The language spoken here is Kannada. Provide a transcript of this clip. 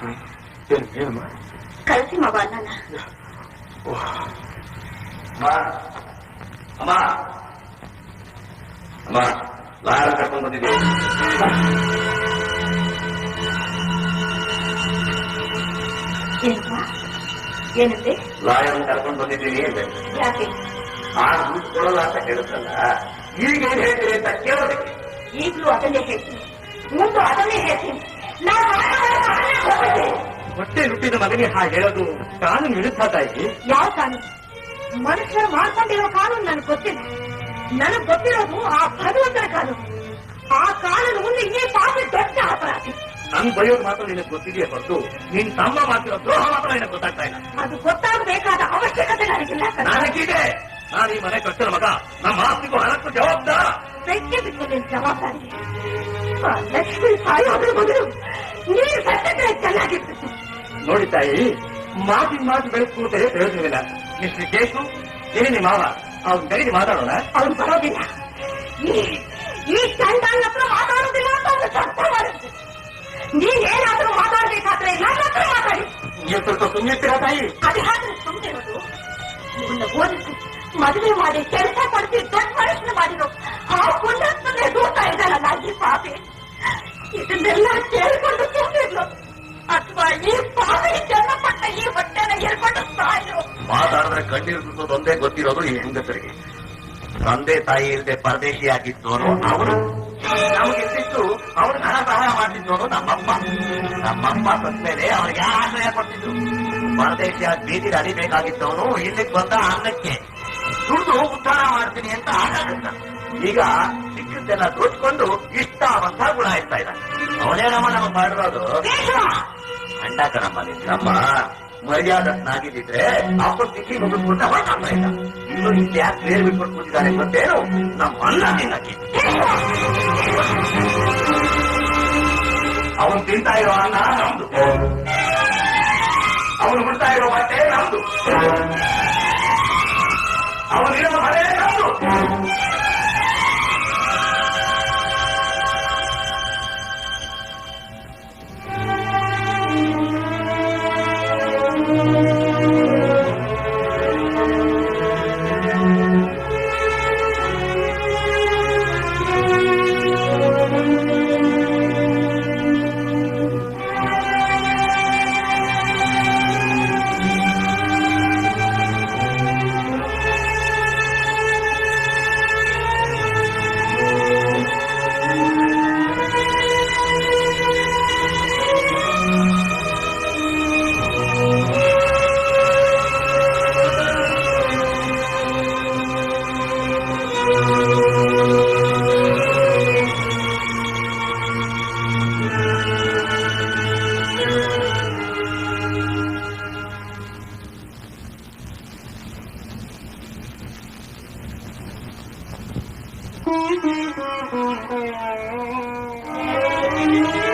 ಮಾಡ್ತೀನಿ ಏನು ಏನಮ್ಮ ಕಳಿಸಿ ಮಗ ಅನ್ನ ಅಮ್ಮ ಅಮ್ಮ. ಲಾರ ಕರ್ಕೊಂಡು ಬಂದಿದ್ದೆ. ಏನಂತೆ? ಲಾಯರ್ ಕರ್ಕೊಂಡು ಬಂದಿದ್ದೀನಿ ಯಾಕೆ? ಆ ದುಡ್ಡು ಕೊಡಲ್ಲ ಅಂತ ಹೇಳುತ್ತಲ್ಲ ಈಗ ಏನ್ ಹೇಳ್ತೀರಿ ಅಂತ ಕೇಳೋದಕ್ಕೆ? ಈಗಲೂ ಅದನ್ನೇ ಹೇಳ್ತೀನಿ. ಮುಂದೆ ಅದನ್ನೇ ಹೇಳ್ತೀನಿ. ನಾನು ಹೊಟ್ಟೆ ಹುಟ್ಟಿದ ಮಗನಿಗೆ ಹಾಗೆ ಹೇಳೋದು ಕಾನೂನು ವಿರುದ್ಧ ತಾಯಿ ಯಾವ ಕಾನೂನು ಮನುಷ್ಯರು ಮಾಡ್ಕೊಂಡಿರೋ ಕಾನೂನು ನನಗೆ ಗೊತ್ತಿಲ್ಲ. ನನಗೆ ಗೊತ್ತಿರೋದು ಆ ಭಗವಂತನ ಕಾನೂನು ಆ ಕಾನೂನು ಮುಂದೆ ಈ ಪಾಪ ದೊಡ್ಡ ಅಪರಾಧಿ. ನನ್ ಬಯೋದು ಮಾತ್ರ ನಿನಗೆ ಗೊತ್ತಿದೆಯೇ ಹೊರತು ನಿನ್ ತಮ್ಮ ಮಾಡ್ತಿರೋ ದ್ರೋಹ ಮಾತ್ರ ನಿನಗೆ ಗೊತ್ತಾಗ್ತಾ ಇಲ್ಲ. ಅದು ಗೊತ್ತಾಗಬೇಕಾದ ಅವಶ್ಯಕತೆ ನನಗಿಲ್ಲ. ನನಗಿದೆ. ನಾನು ಈ ಮನೆ ಕಟ್ಟಿರೋ ಮಗ ನೋಡಿ ತಾಯಿ ಮಾತಿನ ಮಾತು ಬೆಳೆಸ್ಕೊಳ್ತೇವೆ ಪ್ರಯೋಜನವಿಲ್ಲ ಮಿಸ್ಟರ್ ಕೇಶು ಏನೇ ನಿಮ್ಮ ಮಾವ ಅವ್ನ ಕರೀರಿ ಮಾತಾಡೋಣ ಅವ್ರು ಬರೋದಿಲ್ಲ ಈ ಈ ಚಂಡಾಲ ಹತ್ರ ಮಾತಾಡೋದಿಲ್ಲ ಅಂತ ಅವ್ರು ಚರ್ಚೆ ಮಾಡಿದ್ರು ನೀನೇನಾದ್ರೂ ಮಾತಾಡ್ಬೇಕಾದ್ರೆ ನನ್ನ ಹತ್ರ ಮಾತಾಡಿ ನೀವು ಸ್ವಲ್ಪ ಸುಮ್ಮನಿರ್ತೀರಾ ತಾಯಿ ಅದು ಹಾಗೆ ಸುಮ್ಮನಿರೋದು ಇವನ್ನ ಓದಿಸಿ ಮದುವೆ ಮಾಡಿ ಕೆಲಸ ಸುತ್ತೋದು ಒಂದೇ ಗೊತ್ತಿರೋದು ಈ ಹೆಂಗಸರಿಗೆ. ತಂದೆ ತಾಯಿ ಇಲ್ಲದೆ ಪರದೇಶಿಯಾಗಿದ್ದವನು ಅವನು ನಮಗಿದ್ದಿತ್ತು ಅವರು. ಹಣ ಸಹಾಯ ಮಾಡ್ತಿದ್ದವನು ನಮ್ಮಪ್ಪ ನಮ್ಮಪ್ಪ ಮೇಲೆ ಅವ್ರಿಗೆ ಆಶ್ರಯ ಕೊಡ್ತಿದ್ರು. ಪರದೇಶಿಯಾಗಿ ಬೀದಿ ಅಲಿಬೇಕಾಗಿದ್ದವನು ಇಲ್ಲಿಗೆ ಬಂದ ಅನ್ನಕ್ಕೆ ದುಡ್ಡು ಉದ್ಧಾರ ಮಾಡ್ತೀನಿ ಅಂತ ಆಟ ಈಗ ಸಿಕ್ಕಿದ್ದೆಲ್ಲ ದೋಚ್ಕೊಂಡು ಇಷ್ಟ ಬಂದ ಗುಣ ಇರ್ತಾ ಅವನೇ ನಮ್ಮ ನಮ್ಮ ಮಾಡಿರೋದು. ಅಂಡಾಕ ನಮ್ಮ ನಿನ್ನಮ್ಮ ಮರ್ಯಾದತ್ನಾಗಿದ್ದಿದ್ರೆ ಅಪ್ಪ ತಿಕ್ಕಿ ಮುಗಿಸ್ಕೊಂಡ ಹೊರಟಾಗ್ತಾ ಇದ್ದ ಇನ್ನು ಇಲ್ಲಿ ಯಾಕೆ ಬೇರೆ ಬಿಟ್ಕೊಂಡು ಕೂತಿದ್ದಾರೆ ಗೊತ್ತೇನು? ನಮ್ಮ ಅನ್ನ ತಿನ್ನಕ್ಕೆ ಅವನು ತಿಂತಾ ಇರೋ ಅನ್ನ ನಮ್ದು. ಅವನು ಬಿಡ್ತಾ ಇರೋ ಬಟ್ಟೆ ನಮ್ದು. ಅವನಿರೋ ಮನೆ ನಮ್ದು. Thank you.